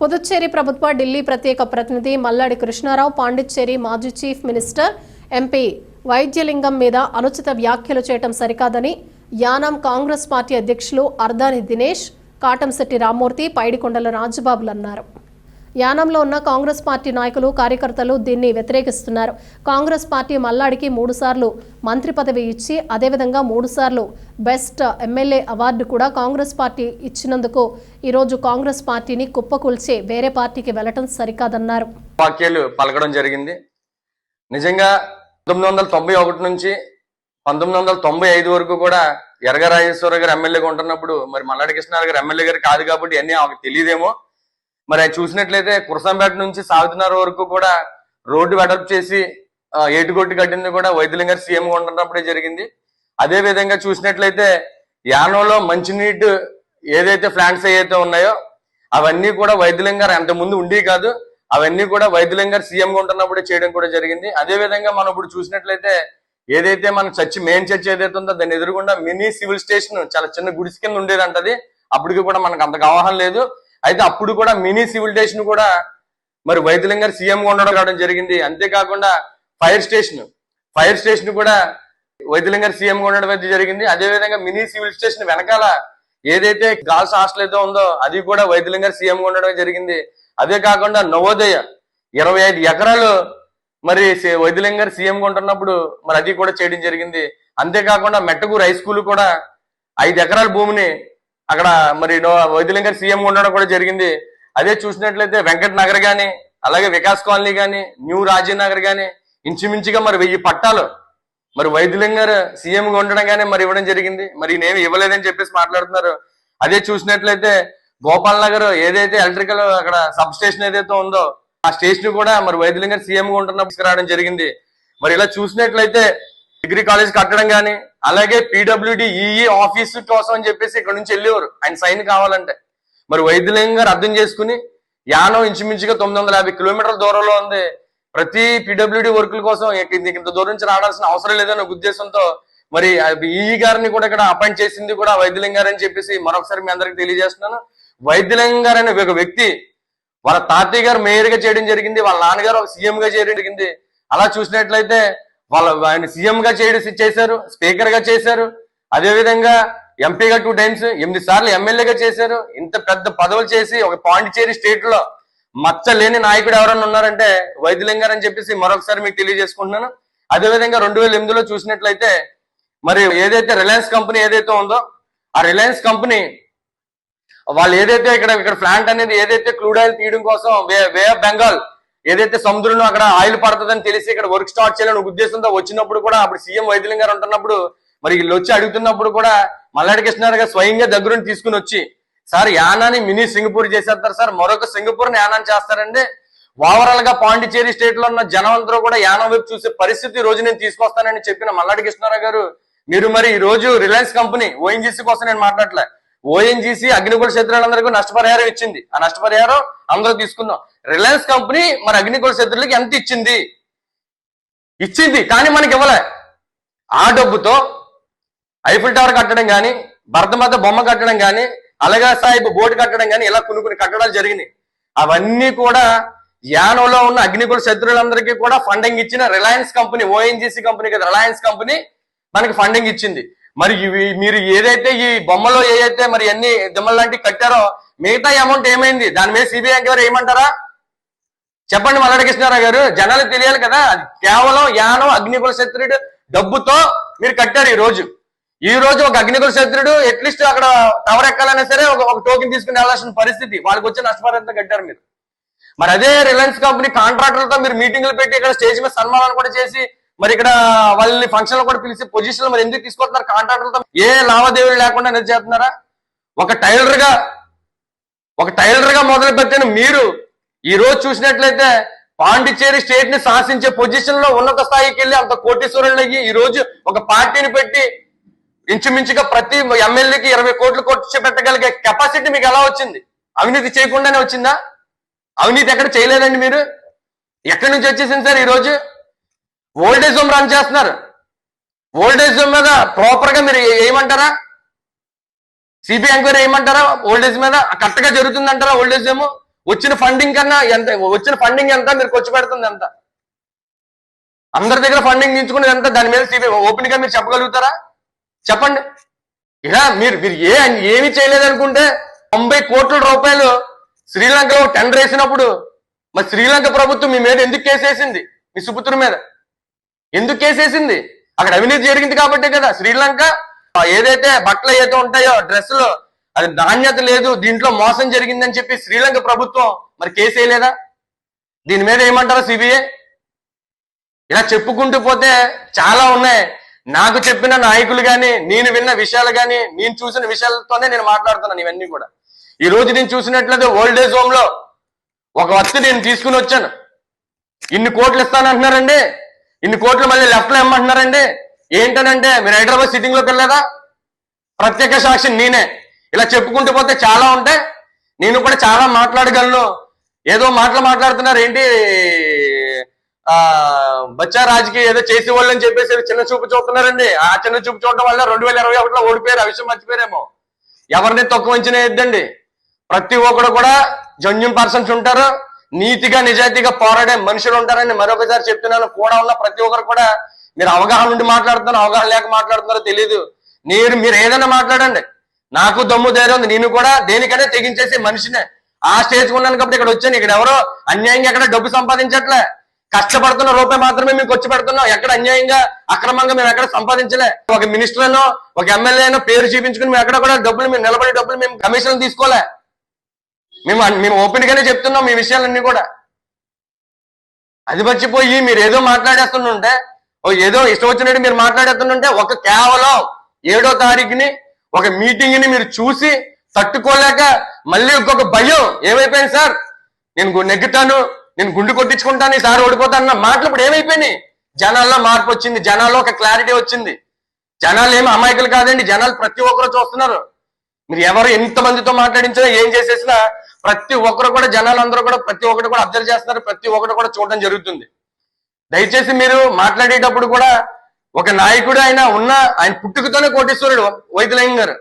పుదుచ్చేరి ప్రభుత్వ ఢిల్లీ ప్రత్యేక ప్రతినిధి మల్లాడి కృష్ణారావు పాండిచ్చేరి మాజీ చీఫ్ మినిస్టర్ ఎంపీ వైద్యలింగం మీద అనుచిత వ్యాఖ్యలు చేయటం సరికాదని యానాం కాంగ్రెస్ పార్టీ అధ్యక్షులు అర్దాని దినేష్ కాటంశెట్టి రామ్మూర్తి పైడికొండల రాజుబాబులు అన్నారు. యానంలో ఉన్న కాంగ్రెస్ పార్టీ నాయకులు కార్యకర్తలు దీన్ని వ్యతిరేకిస్తున్నారు. కాంగ్రెస్ పార్టీ మల్లాడికి మూడుసార్లు మంత్రి పదవి ఇచ్చి అదేవిధంగా మూడుసార్లు బెస్ట్ ఎమ్మెల్యే అవార్డు కూడా కాంగ్రెస్ పార్టీ ఇచ్చినందుకు ఈరోజు కాంగ్రెస్ పార్టీని కుప్పకూల్చి వేరే పార్టీకి వెళ్ళటం సరికాదన్నారు. వాక్యాలు పలకడం జరిగింది. నిజంగా పంతొమ్మిది వందల తొంభై ఒకటి నుంచి పంతొమ్మిది వందల తొంభై ఐదు వరకు కూడా ఎరగ రాజేశ్వర గారు ఎమ్మెల్యేగా ఉంటున్నప్పుడు మరి మల్లాడి కృష్ణారావు గారు ఎమ్మెల్యే గారు కాదు కాబట్టి అన్నీ ఆమెకు తెలియదేమో. మరి చూసినట్లయితే కురసంపేట నుంచి సాగుతున్నారు వరకు కూడా రోడ్డు వెడల్పు చేసి ఏటుగొట్టు కట్టింది కూడా వైద్యులింగ గారు సీఎం ఉంటున్నప్పుడే జరిగింది. అదే విధంగా చూసినట్లయితే యానంలో మంచినీటి ఏదైతే ప్లాంట్స్ ఏవైతే ఉన్నాయో అవన్నీ కూడా వైద్యులింగ గారు అంత ముందు ఉండి కాదు అవన్నీ కూడా వైద్యులింగ గారు సీఎం ఉంటున్నప్పుడే చేయడం కూడా జరిగింది. అదే విధంగా మనం ఇప్పుడు చూసినట్లయితే ఏదైతే మన చర్చి మెయిన్ చర్చ్ ఏదైతే ఉందో దాన్ని ఎదురుకుండా మినీ సివిల్ స్టేషన్ చాలా చిన్న గుడిసి కింద ఉండేదంటది. అప్పటికి కూడా మనకు అంత అవగాహన లేదు. అయితే అప్పుడు కూడా మినీ సివిల్ స్టేషన్ కూడా మరి వైద్యులం గారు సీఎంగా ఉండడం కావడం జరిగింది. అంతేకాకుండా ఫైర్ స్టేషన్ ఫైర్ స్టేషన్ కూడా వైద్యులం గారు సీఎంగా ఉండడం అయితే జరిగింది. అదే విధంగా మినీ సివిల్ స్టేషన్ వెనకాల ఏదైతే గర్ల్స్ హాస్టల్ అయితే ఉందో అది కూడా వైద్యులం గారు సీఎంగా ఉండడం జరిగింది. అదే కాకుండా నవోదయ ఇరవై ఐదు ఎకరాలు మరి వైద్యులం గారు సీఎంగా ఉంటున్నప్పుడు మరి అది కూడా చేయడం జరిగింది. అంతేకాకుండా మెట్టకు హై స్కూల్ కూడా ఐదు ఎకరాల భూమిని అక్కడ మరి నో- వైద్యులింగ సీఎం గా ఉండడం కూడా జరిగింది. అదే చూసినట్లయితే వెంకట్ నగర్ కానీ అలాగే వికాస్ కాలనీ కానీ న్యూ రాజీనగర్ నగర్ ఇంచుమించుగా మరి వెయ్యి పట్టాలు మరి వైద్యులింగ గారు గా ఉండడం కానీ మరి ఇవ్వడం జరిగింది. మరి నేమి ఇవ్వలేదని చెప్పేసి మాట్లాడుతున్నారు. అదే చూసినట్లయితే గోపాల్ నగర్ ఏదైతే ఎలక్ట్రికల్ అక్కడ సబ్ స్టేషన్ ఏదైతే ఉందో ఆ స్టేషన్ కూడా మరి వైద్యులింగ సీఎంగా గా ఉంటున్నప్పుడు తీసుకురావడం జరిగింది. మరి ఇలా చూసినట్లయితే డిగ్రీ కాలేజ్ కట్టడం కానీ అలాగే పీడబ్ల్యూడి ఈఈ ఆఫీస్ కోసం అని చెప్పేసి ఇక్కడ నుంచి వెళ్ళేవారు. ఆయన సైన్ కావాలంటే. మరి వైద్యులింగ గారు అర్థం చేసుకుని యానం ఇంచుమించుగా తొమ్మిది వందల యాభై కిలోమీటర్ల దూరంలో ఉంది. ప్రతి పీడబ్ల్యూడి వర్కుల కోసం ఇంత దూరం నుంచి రావాల్సిన అవసరం లేదనే ఉద్దేశంతో మరి ఈఈ గారిని కూడా ఇక్కడ అపాయింట్ చేసింది కూడా వైద్యులింగ గారు అని చెప్పేసి మరొకసారి మీ అందరికి తెలియజేస్తున్నాను. వైద్యులింగ గారు అనే ఒక వ్యక్తి వాళ్ళ తాతయ్య గారు మేయర్గా చేయడం జరిగింది వాళ్ళ నాన్నగారు ఒక సీఎం గా చేయడం జరిగింది. అలా చూసినట్లయితే వాళ్ళ ఆయన సీఎం గా చేయడం చేశారు స్పీకర్గా చేశారు. అదేవిధంగా ఎంపీగా టూ టైమ్స్ ఎనిమిది సార్లు ఎమ్మెల్యేగా చేశారు. ఇంత పెద్ద పదవులు చేసి ఒక పాండిచేరి స్టేట్లో మచ్చ లేని నాయకుడు ఎవరన్నా ఉన్నారంటే వైద్యులింగారు అని చెప్పేసి మరొకసారి మీకు తెలియజేసుకుంటున్నాను. అదే విధంగా రెండు వేల ఎనిమిదిలో చూసినట్లయితే మరి ఏదైతే రిలయన్స్ కంపెనీ ఏదైతే ఉందో ఆ రిలయన్స్ కంపెనీ వాళ్ళు ఏదైతే ఇక్కడ ఇక్కడ ప్లాంట్ అనేది ఏదైతే క్రూడ్ ఆయిల్ తీయడం కోసం వే వే ఆఫ్ బెంగాల్ ఏదైతే సముద్రంలో అక్కడ ఆయిల్ పడుతుందని తెలిసి ఇక్కడ వర్క్ స్టార్ట్ చేయాలని ఉద్దేశంతో వచ్చినప్పుడు కూడా అప్పుడు సీఎం వైద్యులం గారు ఉంటున్నప్పుడు మరి వీళ్ళు వచ్చి అడుగుతున్నప్పుడు కూడా మల్లాడి కృష్ణారావు గారు స్వయంగా దగ్గరుండి తీసుకుని వచ్చి సార్ యానాని మినీ సింగపూర్ చేసేస్తారు సార్ మరొక సింగపూర్ యానాన్ని చేస్తారండి. ఓవరాల్గా పాండిచేరి స్టేట్లో ఉన్న జనం కూడా యానం వైపు చూసే పరిస్థితి రోజు నేను తీసుకొస్తానని చెప్పిన మల్లాడి కృష్ణారావు గారు మీరు మరి ఈ రోజు రిలయన్స్ కంపెనీ ఓఎన్జీసీ కోసం నేను మాట్లాడలే. ఓఎన్జీసీ అగ్నికుల క్షేత్రాలందరికీ నష్టపరిహారం ఇచ్చింది. ఆ నష్టపరిహారం అందరూ తీసుకుందాం రిలయన్స్ కంపెనీ మరి అగ్నికుల క్షేత్రులకి ఎంత ఇచ్చింది? ఇచ్చింది కానీ మనకి ఇవ్వలే. ఆ డబ్బుతో ఐఫిల్ టవర్ కట్టడం కానీ భరతమాత బొమ్మ కట్టడం కానీ అలగా సాహిబ్ బోర్డు కట్టడం కానీ ఇలా కొన్ని కొన్ని కట్టడాలు జరిగినాయి. అవన్నీ కూడా యానోలో ఉన్న అగ్నికుల శత్రువులందరికీ కూడా ఫండింగ్ ఇచ్చిన రిలయన్స్ కంపెనీ ఓఎన్జీసీ కంపెనీ కదా రిలయన్స్ కంపెనీ మనకి ఫండింగ్ ఇచ్చింది. మరి ఇవి మీరు ఏదైతే ఈ బొమ్మలో ఏదైతే మరి ఎన్ని దిమ్మలు లాంటివి కట్టారో మిగతా అమౌంట్ ఏమైంది? దాని మీద సిబిఐ గారు ఏమంటారా చెప్పండి మల్లడ కృష్ణారావు గారు. జనాలు తెలియాలి కదా. కేవలం యానం అగ్నికుల శత్రుడు డబ్బుతో మీరు కట్టారు ఈ రోజు. ఈ రోజు ఒక అగ్నికుల శత్రుడు అట్లీస్ట్ అక్కడ టవర్ ఎక్కాలన్నా సరే ఒక టోకెన్ తీసుకుని వెళ్ళాల్సిన పరిస్థితి. వాళ్ళకి వచ్చే నష్టపరిహారంతో కట్టారు మీరు. మరి అదే రిలయన్స్ కంపెనీ కాంట్రాక్టర్లతో మీరు మీటింగ్లు పెట్టి ఇక్కడ స్టేజ్ మీద సన్మానాలు కూడా చేసి మరి ఇక్కడ వాళ్ళని ఫంక్షన్లో కూడా పిలిచి పొజిషన్ మరి ఎందుకు తీసుకొస్తున్నారు? కాంట్రాక్టర్లతో ఏ లావాదేవీలు లేకుండా ఎందుకు చేస్తున్నారా? ఒక టైలర్గా ఒక టైలర్గా మొదలు పెట్టిన మీరు ఈ రోజు చూసినట్లయితే పాండిచ్చేరి స్టేట్ని శాసించే పొజిషన్లో ఉన్నత స్థాయికి వెళ్ళి అంత కోటీశ్వరులు అయ్యి ఈ రోజు ఒక పార్టీని పెట్టి ఇంచుమించుగా ప్రతి ఎమ్మెల్యేకి ఇరవై కోట్లు ఖర్చు పెట్టగలిగే కెపాసిటీ మీకు ఎలా వచ్చింది? అవినీతి చేయకుండానే వచ్చిందా? అవినీతి ఎక్కడ చేయలేదండి మీరు? ఎక్కడి నుంచి వచ్చేసింది సార్ ఈ రోజు? ఓల్డేజ్ హోమ్ రన్ చేస్తున్నారు. ఓల్డేజ్ హోమ్ మీద ప్రాపర్గా మీరు ఏమంటారా సిబిఐ ఎంక్వైరీ ఏమంటారా ఓల్డేజ్ మీద కరెక్ట్గా జరుగుతుంది జరుగుతుందంటారా ఓల్డేజ్? ఏమో వచ్చిన ఫండింగ్ కన్నా ఎంత వచ్చిన ఫండింగ్ ఎంత? మీరు ఖర్చు పెడుతుంది ఎంత? అందరి దగ్గర ఫండింగ్ తీసుకునేది ఎంత? దాని మీద సిబిఐ ఓపెన్గా మీరు చెప్పగలుగుతారా? చెప్పండి. ఇలా మీరు మీరు ఏ ఏమి చేయలేదనుకుంటే తొంభై కోట్ల రూపాయలు శ్రీలంకలో టెండర్ వేసినప్పుడు మరి శ్రీలంక ప్రభుత్వం మీ మీద ఎందుకు కేసు వేసింది మీ సుపుత్రుడి మీద. ఎందుకు కేసేసింది అక్కడ అవినీతి జరిగింది కాబట్టే కదా. శ్రీలంక ఏదైతే బట్టలు ఏదైతే ఉంటాయో డ్రెస్సులు అది నాణ్యత లేదు దీంట్లో మోసం జరిగిందని చెప్పి శ్రీలంక ప్రభుత్వం మరి కేసు వేయలేదా? దీని మీద ఏమంటారు సిబిఐ? ఇలా చెప్పుకుంటూ పోతే చాలా ఉన్నాయి. నాకు చెప్పిన నాయకులు కానీ నేను విన్న విషయాలు కానీ నేను చూసిన విషయాలతోనే నేను మాట్లాడుతున్నాను ఇవన్నీ కూడా. ఈ రోజు నేను చూసినట్లయితే ఓల్డ్ ఏజ్ హోమ్లో ఒక వస్తు నేను తీసుకుని వచ్చాను. ఇన్ని కోట్లు ఇస్తానంటున్నారండి. ఇన్ని కోట్లు మళ్ళీ లెఫ్ట్లో ఏమంటున్నారండి? ఏంటనంటే మీరు హైదరాబాద్ సిట్టింగ్లోకి వెళ్ళలేదా? ప్రత్యేక సాక్షి నేనే. ఇలా చెప్పుకుంటూ పోతే చాలా ఉంటాయి. నేను కూడా చాలా మాట్లాడగలను. ఏదో మాటలు మాట్లాడుతున్నారు. ఏంటి? ఆ బచ్చా రాజుకి ఏదో చేసేవాళ్ళు అని చెప్పేసి చిన్న చూపు చూస్తున్నారండి. ఆ చిన్న చూపు చూడటం వల్ల రెండు వేల ఇరవై ఒకటిలో ఓడిపోయారు. ఆ విషయం మర్చిపోయారేమో. ఎవరిని తక్కువ అంచనా వేయద్దండి. ప్రతి ఒక్కడు కూడా జన్యున్ పర్సన్స్ ఉంటారు. నీతిగా నిజాయితీగా పోరాడే మనుషులు ఉంటారని మరొకసారి చెప్తున్నాను. కూడా ఉన్న ప్రతి ఒక్కరు కూడా మీరు అవగాహన నుండి మాట్లాడుతున్నారు అవగాహన లేక మాట్లాడుతున్నారో తెలియదు మీరు మీరు ఏదైనా మాట్లాడండి. నాకు దమ్ము ధైర్యం ఉంది. నేను కూడా దేనికైనా తెగించేసి మనిషినే. ఆ స్టేజ్ ఉన్నాను కాబట్టి ఇక్కడ వచ్చాను. ఇక్కడ ఎవరో అన్యాయంగా ఎక్కడ డబ్బు సంపాదించట్లే. కష్టపడుతున్న రూపాయి మాత్రమే మేము ఖర్చు పెడుతున్నాం. ఎక్కడ అన్యాయంగా అక్రమంగా మేము ఎక్కడ సంపాదించలే. ఒక మినిస్టర్ ఒక ఎమ్మెల్యేనో పేరు చూపించుకుని మేము ఎక్కడ కూడా డబ్బులు మేము నిలబడే డబ్బులు మేము కమిషన్ తీసుకోలే. మేము మేము ఓపెన్ గానే చెప్తున్నాం మీ విషయాలన్నీ కూడా. అది మర్చిపోయి మీరు ఏదో మాట్లాడేస్తుంటే ఓ ఏదో ఇష్టం వచ్చినట్టు మీరు మాట్లాడేస్తుంటే ఒక కేవలం ఏడో తారీఖుని ఒక మీటింగ్ని మీరు చూసి తట్టుకోలేక మళ్ళీ ఇంకొక భయం ఏమైపోయింది సార్? నేను నెగ్గుతాను నేను గుండు కొట్టించుకుంటాను ఈసారి ఓడిపోతాను అన్న మాటలు ఇప్పుడు ఏమైపోయినాయి? జనాల్లో మార్పు వచ్చింది జనాల్లో ఒక క్లారిటీ వచ్చింది. జనాలు ఏమి అమాయకులు కాదండి జనాలు ప్రతి ఒక్కరు చూస్తున్నారు. మీరు ఎవరు ఎంత మందితో మాట్లాడించినా ఏం చేసేసినా ప్రతి ఒక్కరు కూడా జనాలు అందరూ కూడా ప్రతి ఒక్కరు కూడా అబ్జర్వ్ చేస్తున్నారు. ప్రతి ఒక్కరు కూడా చూడడం జరుగుతుంది. దయచేసి మీరు మాట్లాడేటప్పుడు కూడా ఒక నాయకుడు ఆయన ఉన్న ఆయన పుట్టుకతోనే కోటీశ్వరుడు వైద్యలింగం గారు.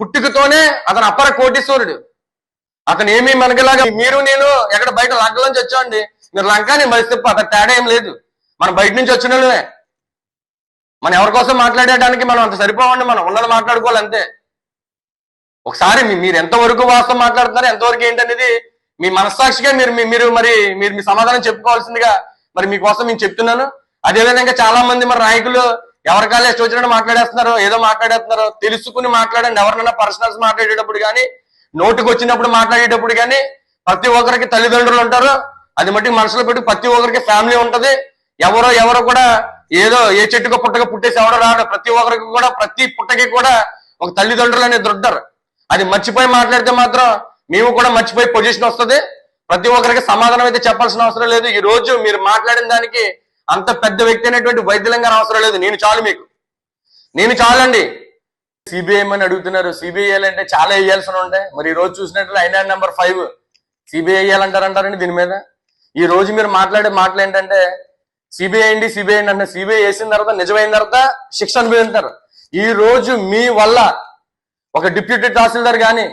పుట్టుకతోనే అతను అపర కోటీశ్వరుడు. అతను ఏమీ మనకిలాగా మీరు నేను ఎక్కడ బయట లంకలోంచి వచ్చామండి. మీరు లంకాని మరి అతను తేడా ఏం లేదు. మనం బయట నుంచి వచ్చిన వాళ్ళమే. మనం ఎవరి కోసం మాట్లాడేయడానికి మనం అంత సరిపోవండి మనం ఉన్నది మాట్లాడుకోవాలి అంతే. ఒకసారి మీరు ఎంతవరకు వాస్తవం మాట్లాడుతున్నారు ఎంతవరకు ఏంటనేది మీ మనస్సాక్షిగా మీరు మీ- మీరు మరి మీరు మీ సమాధానం చెప్పుకోవాల్సిందిగా మరి మీకోసం నేను చెప్తున్నాను. అదేవిధంగా చాలా మంది మరి నాయకులు ఎవరికాలే ఇష్టం వచ్చినట్టు మాట్లాడేస్తున్నారు ఏదో మాట్లాడేస్తున్నారు తెలుసుకుని మాట్లాడండి. ఎవరినైనా పర్సనల్స్ మాట్లాడేటప్పుడు కానీ నోటుకు వచ్చినప్పుడు మాట్లాడేటప్పుడు కానీ ప్రతి ఒక్కరికి తల్లిదండ్రులు ఉంటారు. అది మట్టి మనసులో పెట్టి ప్రతి ఒక్కరికి ఫ్యామిలీ ఉంటది. ఎవరో ఎవరో కూడా ఏదో ఏ చెట్టుకో పుట్టక పుట్టేసి ఎవడో రాడు. ప్రతి ఒక్కరికి కూడా ప్రతి పుట్టకి కూడా ఒక తల్లిదండ్రులు అనేది దొడ్డారు అది మర్చిపోయి మాట్లాడితే మాత్రం మేము కూడా మర్చిపోయి పొజిషన్ వస్తుంది. ప్రతి ఒక్కరికి సమాధానం అయితే చెప్పాల్సిన అవసరం లేదు. ఈ రోజు మీరు మాట్లాడిన దానికి అంత పెద్ద వ్యక్తి అనేటువంటి వైద్యలంగా అవసరం లేదు. నేను చాలు మీకు. నేను చాలండి. సిబిఐ అని అడుగుతున్నారు? సిబిఐ అంటే చాలా వేయాల్సి ఉంటాయి మరి ఈ రోజు చూసినట్లు అయినా నెంబర్ ఫైవ్ సిబిఐ వేయాలంటారంటారండి దీని మీద? ఈ రోజు మీరు మాట్లాడే మాటలు ఏంటంటే సిబిఐ అండి సిబిఐ అంటే సిబిఐ వేసిన తర్వాత నిజమైన తర్వాత శిక్ష అనుభవించారు. ఈ రోజు మీ వల్ల ఒక డిప్యూటీ తహసీల్దార్ కానీ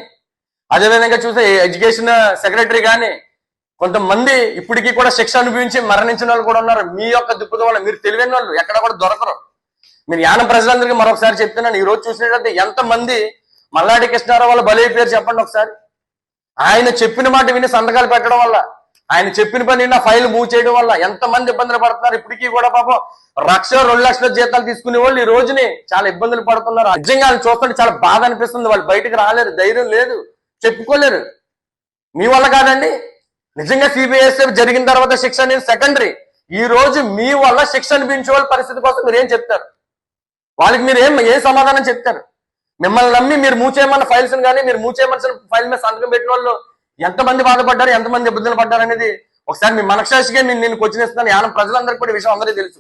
అదేవిధంగా చూస్తే ఎడ్యుకేషన్ సెక్రటరీ కానీ కొంతమంది ఇప్పటికీ కూడా శిక్ష అనుభవించి మరణించిన వాళ్ళు కూడా ఉన్నారు. మీ యొక్క దుప్పుద వల్ల మీరు తెలివైన వాళ్ళు ఎక్కడ కూడా దొరకరు. మీరు యానం ప్రజలందరికీ మరొకసారి చెప్తున్నాను. ఈ రోజు చూసినట్లయితే ఎంతమంది మల్లాడి కృష్ణారావు వాళ్ళ బలి పేరు చెప్పండి ఒకసారి. ఆయన చెప్పిన మాట విని సంతకాలు పెట్టడం వల్ల ఆయన చెప్పిన పని నిన్న ఫైల్ మూవ్ చేయడం వల్ల ఎంతమంది ఇబ్బందులు పడుతున్నారు ఇప్పటికీ కూడా పాపం లక్ష రెండు లక్షల జీతాలు తీసుకునే వాళ్ళు ఈ రోజుని చాలా ఇబ్బందులు పడుతున్నారు. నిజంగా వాళ్ళు చూస్తుంటే చాలా బాధ అనిపిస్తుంది. వాళ్ళు బయటకు రాలేరు ధైర్యం లేదు చెప్పుకోలేరు. మీ వల్ల కాదండి. నిజంగా సిబిఎస్ఎఫ్ జరిగిన తర్వాత శిక్ష అనేది సెకండరీ ఈ రోజు మీ వల్ల శిక్ష అనిపించే వాళ్ళ పరిస్థితి కోసం మీరు ఏం చెప్తారు? వాళ్ళకి మీరు ఏం ఏ సమాధానం చెప్తారు? మిమ్మల్ని నమ్మి మీరు మూచేయమన్న ఫైల్స్ కానీ మీరు మూచేయమన్న ఫైల్ మీద సంతకం పెట్టిన వాళ్ళు ఎంతమంది బాధపడ్డారు ఎంతమంది ఇబ్బందులు పడ్డారు అనేది ఒకసారి మీ మనసాక్షిగా నేను నేను క్వశ్చన్ ఇస్తున్నాను యానం ప్రజలందరికీ కూడా విషయం అందరికీ తెలుసు.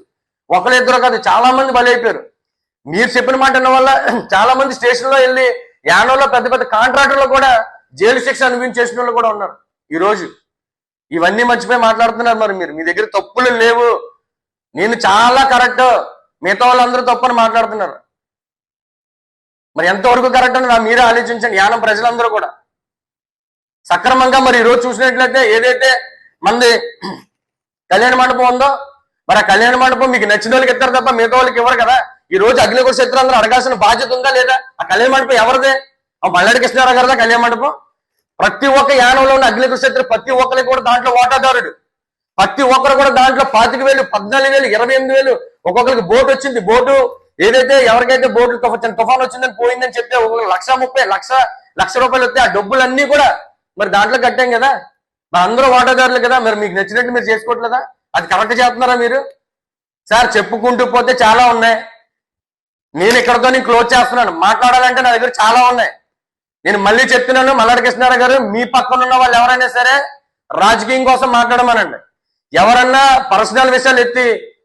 ఒకరిద్దరు కాదు చాలా మంది బలి అయిపోయారు మీరు చెప్పిన మాట వల్ల చాలా మంది స్టేషన్లో వెళ్ళి యానంలో పెద్ద పెద్ద కాంట్రాక్టర్లు కూడా జైలు శిక్ష అనుభవించేసిన వాళ్ళు కూడా ఉన్నారు. ఈ రోజు ఇవన్నీ మర్చిపోయి మాట్లాడుతున్నారు మరి మీరు. మీ దగ్గర తప్పులు లేవు. నేను చాలా కరెక్ట్ మిగతా వాళ్ళందరూ తప్పని మాట్లాడుతున్నారు. మరి ఎంతవరకు కరెక్ట్ అని నా మీరే ఆలోచించండి. యానం ప్రజలందరూ కూడా. సక్రమంగా మరి ఈ రోజు చూసినట్లయితే ఏదైతే మంది కళ్యాణ మండపం ఉందో మరి ఆ కళ్యాణ మండపం మీకు నచ్చిన వాళ్ళకి ఇస్తారు తప్ప మిగతా వాళ్ళకి ఇవ్వరు కదా? ఈ రోజు అగ్నికుల శత్రులందరూ అడగాల్సిన బాధ్యత ఉందా లేదా? ఆ కళ్యాణ మండపం ఎవరిదే? ఆ మల్లాడి కృష్ణారావు గారిదా కళ్యాణ మండపం? ప్రతి ఒక్క యానంలో ఉన్న అగ్నికుల శత్రు ప్రతి ఒక్కరికి కూడా దాంట్లో వాటాదారుడు. ప్రతి ఒక్కరు కూడా దాంట్లో పాతిక వేలు పద్నాలుగు వేలు ఇరవై ఎనిమిది వేలు ఒక్కొక్కరికి బోట్ వచ్చింది. బోటు ఏదైతే ఎవరికైతే బోటు తుఫాన్ తుఫాన్ వచ్చిందని పోయిందని చెప్తే ఒక్కొక్కరు లక్ష ముప్పై లక్ష లక్ష రూపాయలు వస్తే ఆ డబ్బులన్నీ కూడా మరి దాంట్లో కట్టాం కదా. మరి అందరూ వాటాదారులు కదా. మరి మీకు నచ్చినట్టు మీరు చేసుకోవట్లేదా? అది కరెక్ట్ చేస్తున్నారా మీరు? సార్ చెప్పుకుంటూ పోతే చాలా ఉన్నాయి. నేను ఇక్కడతో నేను క్లోజ్ చేస్తున్నాను. మాట్లాడాలంటే నా దగ్గర చాలా ఉన్నాయి. నేను మళ్ళీ చెప్తున్నాను మల్లాడి కృష్ణారావు గారు మీ పక్కన ఉన్న వాళ్ళు ఎవరైనా సరే రాజకీయం కోసం మాట్లాడమనండి. ఎవరన్నా పర్సనల్ విషయాలు ఎత్తి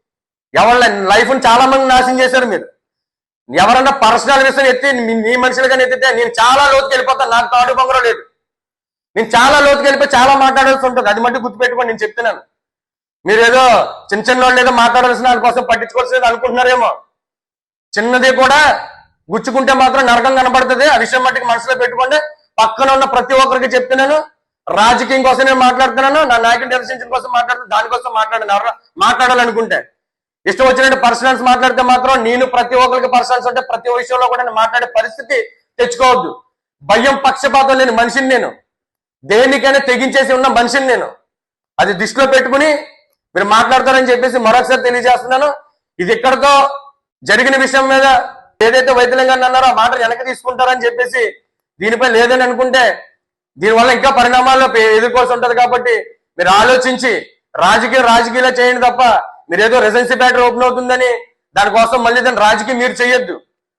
ఎవరి లైఫ్ను చాలా మంది నాశనం చేశారు మీరు. ఎవరన్నా పర్సనల్ విషయం ఎత్తి మీ- మీ మనుషులుగా ఎత్తితే నేను చాలా లోతుకి వెళ్ళిపోతాను నాకు తాడు పొంగరం లేదు. నేను చాలా లోతుకి వెళ్ళిపోయి చాలా మాట్లాడాల్సి ఉంటుంది. అది మట్టి గుర్తుపెట్టుకోండి నేను చెప్తున్నాను. మీరు ఏదో చిన్న చిన్న వాళ్ళు ఏదో మాట్లాడాల్సిన దానికోసం పట్టించుకోవాల్సింది అనుకుంటున్నారేమో. చిన్నది కూడా గుచ్చుకుంటే మాత్రం నరకం కనబడుతుంది ఆ విషయం మట్టికి మనసులో పెట్టుకోండి. పక్కన ఉన్న ప్రతి ఒక్కరికి చెప్తున్నాను. రాజకీయం కోసం నేను మాట్లాడుతున్నాను. నా నాయకుని నిరసించడం కోసం మాట్లాడుతున్నాను. దానికోసం మాట్లాడాను మాట్లాడాలనుకుంటే. ఇష్టం వచ్చినట్టు పర్సనల్స్ మాట్లాడితే మాత్రం నేను ప్రతి ఒక్కరికి పర్సనల్స్ ఉంటే ప్రతి విషయంలో కూడా నేను మాట్లాడే పరిస్థితి తెచ్చుకోవద్దు. భయం పక్షపాతం లేని మనిషిని నేను. దేనికైనా తెగించేసి ఉన్న మనిషిని నేను. అది దృష్టిలో పెట్టుకుని మీరు మాట్లాడతారని చెప్పేసి మరొకసారి తెలియజేస్తున్నాను. ఇది ఇక్కడతో జరిగిన విషయం మీద ఏదైతే వైద్యులంగా అన్నారో ఆ మాట వెనక్కి తీసుకుంటారని చెప్పేసి దీనిపై లేదని అనుకుంటే దీనివల్ల ఇంకా పరిణామాలు ఎదుర్కోవాల్సి ఉంటుంది కాబట్టి మీరు ఆలోచించి రాజకీయ రాజకీయాలు చేయండి తప్ప మీరు ఏదో రెసిడెన్సీ బ్యాటర్ ఓపెన్ అవుతుందని దానికోసం మళ్ళీ దాన్ని రాజకీయం మీరు చేయొద్దు.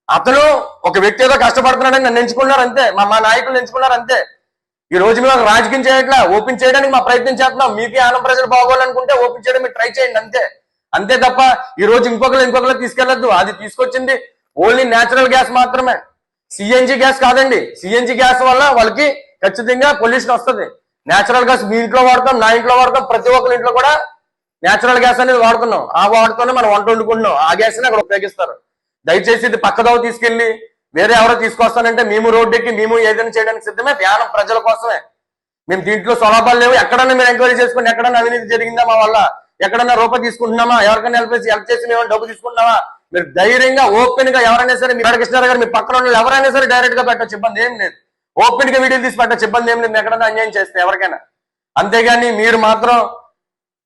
అతను ఒక వ్యక్తి ఏదో కష్టపడుతున్నాడని నన్ను ఎంచుకున్నారు అంతే. మా మా నాయకులు ఎంచుకున్నారు అంతే. ఈ రోజు మేము రాజకీయం చేయట్లా ఓపెన్ చేయడానికి మా ప్రయత్నం చేస్తున్నాం. మీకే ఆనం ప్రజలు బాగోవాలనుకుంటే ఓపెన్ చేయడం మీరు ట్రై చేయండి అంతే. అంతే తప్ప ఈ రోజు ఇంకొకరు ఇంకొకరు తీసుకెళ్ళొద్దు అది తీసుకొచ్చింది ఓన్లీ నేచురల్ గ్యాస్ మాత్రమే. సిఎన్జి గ్యాస్ కాదండి. సిఎన్జి గ్యాస్ వల్ల వాళ్ళకి ఖచ్చితంగా పొల్యూషన్ వస్తుంది. నేచురల్ గ్యాస్ మీ ఇంట్లో వాడతాం నా ఇంట్లో వాడతాం ప్రతి ఒక్కరి ఇంట్లో కూడా నేచురల్ గ్యాస్ అనేది వాడుతున్నాం. ఆ వాడుతూనే మనం వంట వండుకుంటున్నాం. ఆ గ్యాస్ అక్కడ ఉపయోగిస్తారు. దయచేసి ఇది పక్కదవ తీసుకెళ్ళి వేరే ఎవరో తీసుకొస్తానంటే మేము రోడ్డు ఎక్కి మేము ఏదైనా చేయడానికి సిద్ధమే? ధ్యానం ప్రజల కోసమే. మేము దీంట్లో స్వలాభాలు లేవు. ఎక్కడన్నా మీరు ఎంక్వైరీ చేసుకుని ఎక్కడన్నా అవినీతి జరిగిందా మా వల్ల? ఎక్కడన్నా రూపాయి తీసుకుంటున్నామా? ఎవరికైనా హెల్ప్ చేసి హెల్ప్ చేసి మేము డబ్బు తీసుకుంటున్నామా? మీరు ధైర్యంగా ఓపెన్గా ఎవరైనా సరే మీరు కృష్ణారావు గారు మీ పక్కన ఉన్న వాళ్ళు ఎవరైనా సరే డైరెక్ట్గా పెట్టచ్చు. ఇబ్బంది ఏం లేదు. ఓపెన్గా వీడియోలు తీసి పెట్టచ్చు. ఇబ్బంది ఏం లేదు. మీరు ఎక్కడన్నా అన్యాయం చేస్తే ఎవరికైనా. అంతేగాని మీరు మాత్రం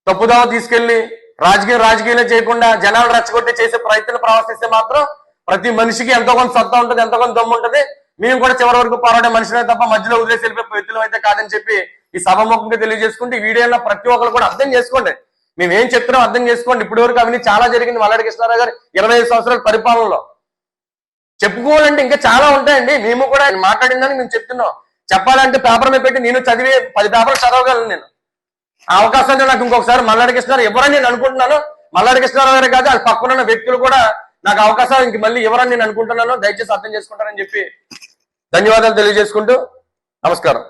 తప్పుదావ తీసుకెళ్ళి రాజకీయం రాజకీయాలు చేయకుండా జనాలు రెచ్చగొట్టి చేసే ప్రయత్నం ప్రవర్తిస్తే మాత్రం ప్రతి మనిషికి ఎంతో కొంత సత్తా ఉంటుంది ఎంతో కొంత దమ్ము ఉంటుంది. మేము కూడా చివరి వరకు పోరాడే మనుషులే తప్ప మధ్యలో వదిలేసి వెళ్ళిపోయి వ్యక్తులు అయితే కాదని చెప్పి ఈ సభముఖంగా తెలియజేసుకుంటే ఈ వీడియోలో ప్రతి ఒక్కరు కూడా అర్థం చేసుకోండి. మేము ఏం చెప్తున్నాం అర్థం చేసుకోండి. ఇప్పటి వరకు అవినీతి చాలా జరిగింది మల్లాడి కృష్ణారావు గారు ఇరవై ఐదు సంవత్సరాల పరిపాలనలో. చెప్పుకోవాలంటే ఇంకా చాలా ఉంటాయండి. మేము కూడా మాట్లాడిందని మేము చెప్తున్నాం. చెప్పాలంటే పేపర్ మీద పెట్టి నేను చదివి పది పేపర్లు చదవగలను నేను. ఆ అవకాశాన్ని నాకు ఇంకొకసారి మల్లాడి కృష్ణారావు ఎవరని నేను అనుకుంటున్నాను. మల్లాడి కృష్ణారావు గారు కాదు అది పక్కన ఉన్న వ్యక్తులు కూడా నాకు అవకాశం ఇంక మళ్ళీ ఎవరని నేను అనుకుంటున్నాను దయచేసి అర్థం చేసుకుంటారని చెప్పి ధన్యవాదాలు తెలియజేసుకుంటూ నమస్కారం.